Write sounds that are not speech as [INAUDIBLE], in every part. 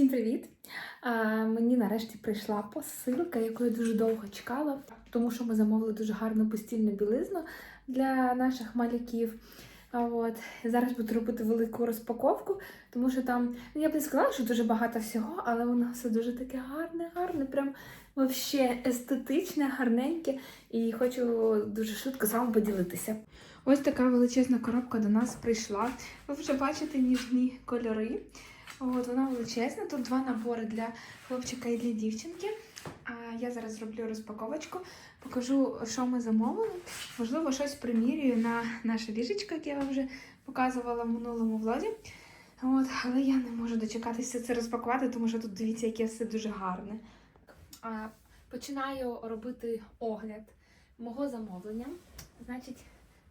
Всім привіт! Мені нарешті прийшла посилка, яку я дуже довго чекала, тому що ми замовили дуже гарну постільну білизну для наших маляків. От зараз буду робити велику розпаковку, тому що там ну, я б не сказала, що дуже багато всього, але воно все дуже таке гарне, гарне, прям вообще естетичне, гарненьке. І хочу дуже швидко з вами поділитися. Ось така величезна коробка до нас прийшла. Ви вже бачите ніжні кольори. От вона величезна. Тут два набори для хлопчика і для дівчинки. А я зараз зроблю розпаковочку, покажу, що ми замовили. Можливо, щось примірюю на наше ліжечко, яке я вам вже показувала в минулому влозі. От, але я не можу дочекатися це розпакувати, тому що тут дивіться, яке все дуже гарне. А, починаю робити огляд мого замовлення. Значить,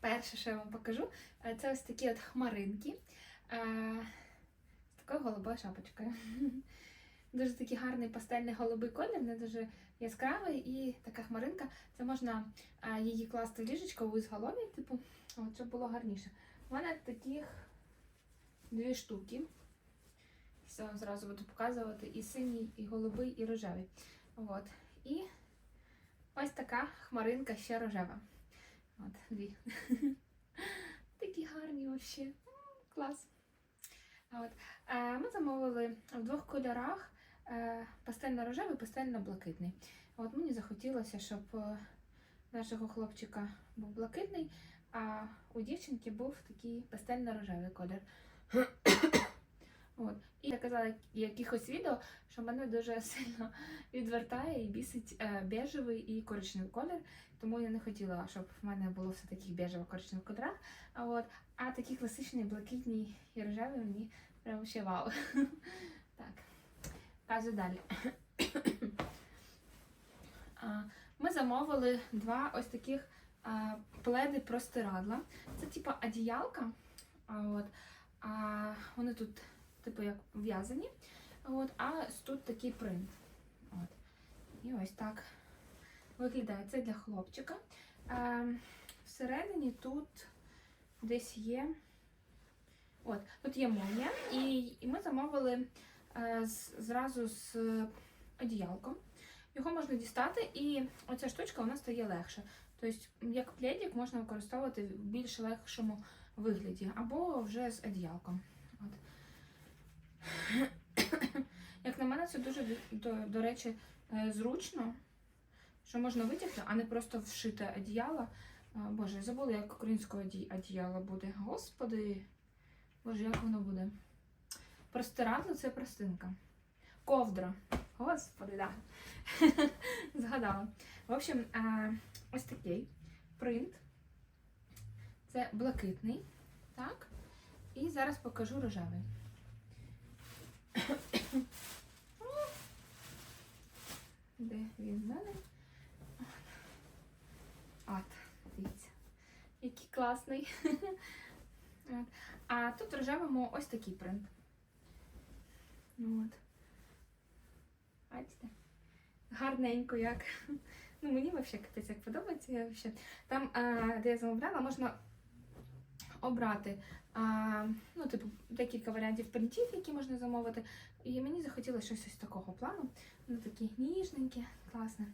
перше, що я вам покажу, це ось такі от хмаринки. Такою голубою шапочкою. [LAUGHS] Дуже такий гарний пастельний голубий колір, не дуже яскравий і така хмаринка. Це можна її класти в ліжечко у ізголов'я, типу, от, щоб було гарніше. У мене таких дві штуки. Все зразу буду показувати. І синій, і голубий, і рожевий. От. І ось така хмаринка ще рожева. От, дві. [LAUGHS] Такі гарні взагалі. Клас. От. Е, Ми замовили в двох кольорах е, пастельно-рожевий, пастельно-блакитний. От мені захотілося, щоб е, нашого хлопчика був блакитний, а у дівчинки був такий пастельно-рожевий колір. От. І я казала якихось відео, що мене дуже сильно відвертає і бісить е, бежевий і коричневий колір, тому я не хотіла, щоб в мене було все таких бежево-коричневих кольорах. От. а такі класичні, блакитні і рожеві мені прям ще вау. [LAUGHS] Так, кажу далі. [COUGHS] Ми замовили два ось таких пледи простирадла. Це типа одіялка. От, а вони тут, типу, як в'язані. А тут такий принт. От. І ось так виглядає. Це для хлопчика. А, всередині тут десь є. От, тут є молнія, і, і ми замовили е, з, зразу з одіялком. Його можна дістати, і оця штучка вона стає легше. Тобто, як пледик можна використовувати в більш легшому вигляді, або вже з одіялком. От. [COUGHS] Як на мене, це дуже, до, до речі, е, зручно, що можна витягти, а не просто вшити одіяло. Боже, я забула, як українською оді- одіяло буде. Господи. Боже, як воно буде? Простирадло це простинка. Ковдра. Господи, да. [LAUGHS] Згадала. В общем, ось такий принт. Це блакитний. Так. І зараз покажу рожевий. Де він в мене? От, дивіться. Який класний. От. А тут в рожевому ось такий принт. От. Бачите? Гарненько як. Ну, мені взагалі капець як подобається. Я. Там, де я замовляла, можна обрати ну, типу, декілька варіантів принтів, які можна замовити. І мені захотілося щось ось такого плану. Воно такі ніжненькі, класне.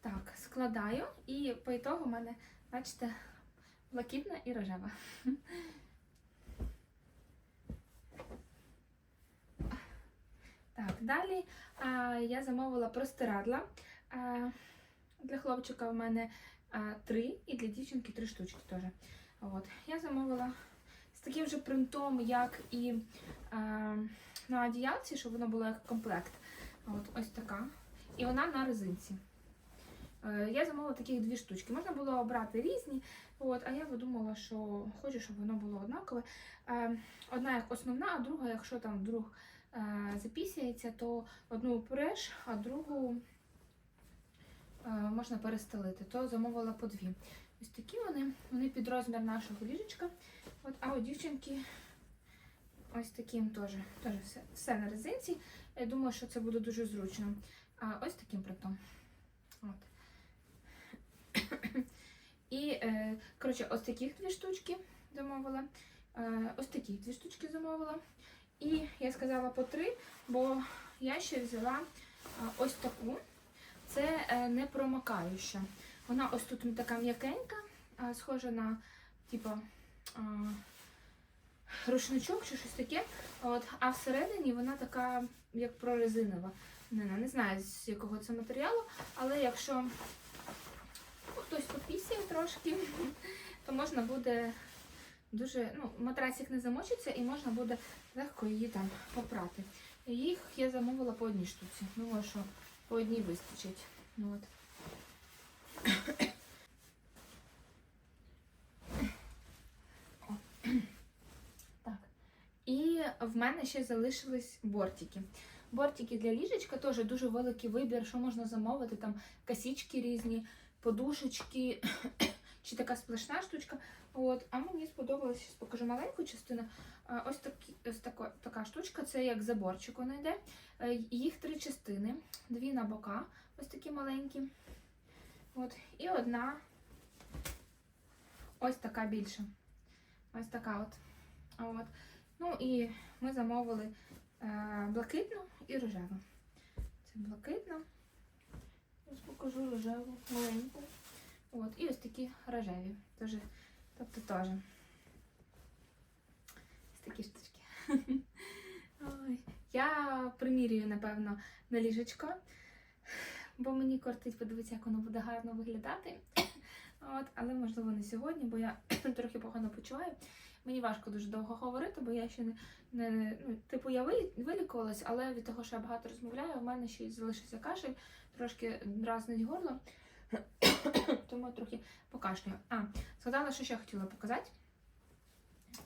Так, складаю, і по ітогу в мене, бачите, блакитна і рожева. Так, далі а, я замовила простирадла. А, для хлопчика в мене а, три, і для дівчинки три штучки теж. От. Я замовила з таким же принтом, як і а, на одіялці, щоб воно було як комплект. От, ось така. І вона на резинці. Е, Я замовила таких дві штучки. Можна було обрати різні, от, а я подумала, що хочу, щоб воно було однакове. Е, Одна як основна, а друга, якщо там вдруг е, запісяється, то одну преш, а другу е, можна перестелити. То замовила по дві. Ось такі вони, вони під розмір нашого ліжечка. От, а у дівчинки ось таким теж, теж все, все на резинці. Я думаю, що це буде дуже зручно. А ось таким принтом. От. І, е, коротше, ось таких дві штучки замовила. Е, ось такі дві штучки замовила. І я сказала по три, бо я ще взяла а, ось таку. Це е, не промокаюча. Вона ось тут така м'якенька, схожа на типу, рушничок чи щось таке. От, а всередині вона така, як прорезинова. Не, не знаю, з якого це матеріалу, але якщо хтось попісяє трошки, то можна буде дуже. Ну, матрасик не замочиться і можна буде легко її там попрати. Їх я замовила по одній штуці. Думаю, що по одній вистачить. Ну, От. Так. І в мене ще залишились бортики. Бортики для ліжечка теж дуже великий вибір, що можна замовити. Там косички різні, подушечки [COUGHS] чи така сплошна штучка. От. А мені сподобалось, зараз покажу маленьку частину. Ось, такі, ось тако, така штучка, це як заборчик вона йде. Е, Їх три частини, дві на бока, ось такі маленькі. От. І одна ось така більша. Ось така от. От. Ну і ми замовили е, блакитну і рожеву. Це блакитна. Ось покажу рожеву, маленьку. От. І ось такі рожеві. Тоже, тобто теж. Ось такі штучки. [LAUGHS] Ой. Я примірюю, напевно, на ліжечко, бо мені кортить подивитися, як воно буде гарно виглядати. От, але можливо не сьогодні, бо я [CLEARS THROAT] трохи погано почуваю. Мені важко дуже довго говорити, бо я ще не, не ну, типу, я вилікувалась, але від того, що я багато розмовляю, у мене ще й залишився кашель, трошки дразнить горло, [CLEARS THROAT] тому трохи покашлюю. А, згадала, що ще хотіла показати.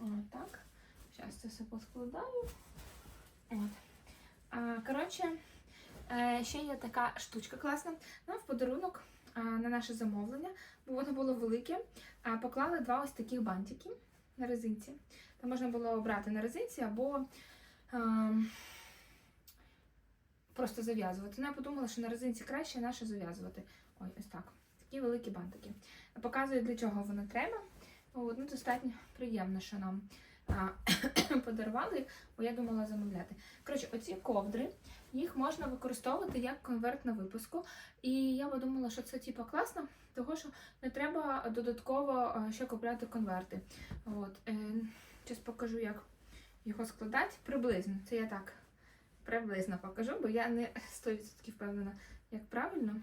О, так, зараз це все поскладаю. От. А, коротше, ще є така штучка класна. Нам в подарунок на наше замовлення, бо воно було велике. Поклали два ось таких бантики на резинці. Там можна було обрати на резинці або ем, просто зав'язувати. Ну, я подумала, що на резинці краще наше зав'язувати. Ой, ось так. Такі великі бантики. Показую, для чого воно треба. От, ну, достатньо приємно, що нам [COUGHS] подарували їх, бо я думала замовляти. Коротше, оці ковдри, їх можна використовувати як конверт на випуску. І я подумала, що це типу класно, тому що не треба додатково е, ще купляти конверти. От, е, зараз покажу, як його складати. Приблизно. Це я так приблизно покажу, бо я не 100% впевнена, як правильно.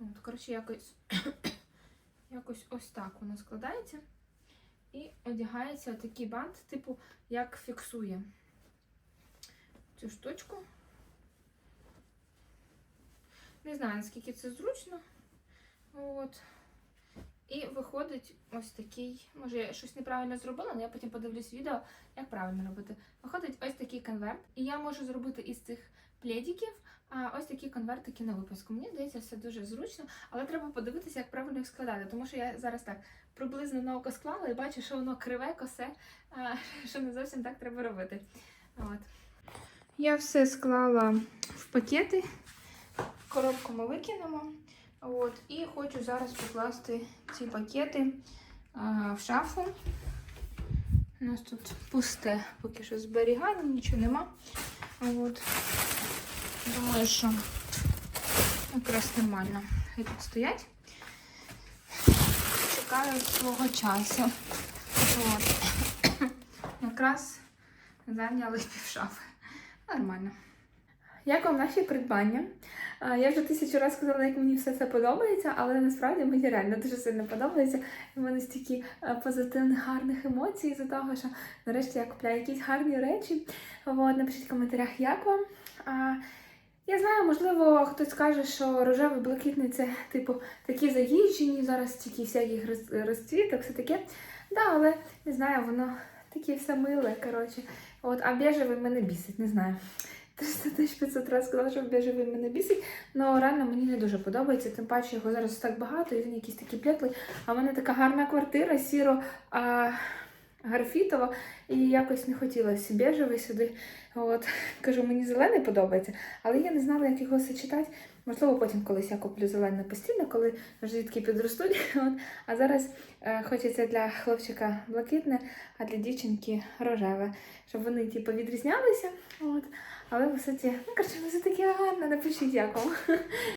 От, коротше, якось, [COUGHS] якось ось так воно складається. І одягається такий бант, типу, як фіксує цю штучку. Не знаю, наскільки це зручно. От. І виходить ось такий, може я щось неправильно зробила, але я потім подивлюсь відео, як правильно робити. Виходить ось такий конверт. І я можу зробити із цих пледиків а, ось такі конвертики на випуску. Мені здається, все дуже зручно, але треба подивитися, як правильно їх складати. Тому що я зараз так приблизно на око склала і бачу, що воно криве, косе, [LAUGHS] що не зовсім так треба робити. От. Я все склала в пакети. Коробку ми викинемо. От, і хочу зараз покласти ці пакети а, в шафу. У нас тут пусте, поки що зберігаємо, нічого нема. От. Думаю, що якраз нормально. Хай тут стоять. Чекаю свого часу. От. [COUGHS] Якраз зайняли півшафи. Нормально. Як вам наші придбання? Я вже тисячу разів сказала, як мені все це подобається, але насправді мені реально дуже сильно подобається. У мене стільки е, позитивних, гарних емоцій з того, що нарешті я купляю якісь гарні речі. От, напишіть в коментарях, як вам. Я знаю, можливо, хтось скаже, що рожевий блакитний це, типу, такі заїжджені, зараз тільки всяких роз- розцвіток, все таке. Да, але не знаю, воно таке все миле, коротше. От, а бежевий мене бісить, не знаю. 300 тисяч 500 разів сказала, що бежевий мене бісить, але реально мені не дуже подобається, тим паче його зараз так багато, і він якийсь такий п'ятлий. А в мене така гарна квартира, сіро, а, графітово, і якось не хотілося бежевий сюди. От кажу, мені зелений подобається, але я не знала, як його сочетати. Можливо, потім колись я куплю зелене постійно, коли вже підростуть. [LAUGHS] От. А зараз е, хочеться для хлопчика блакитне, а для дівчинки рожеве, щоб вони типу, відрізнялися. От. Але в суті, ну коротше, все таке гарне, напишіть як вам.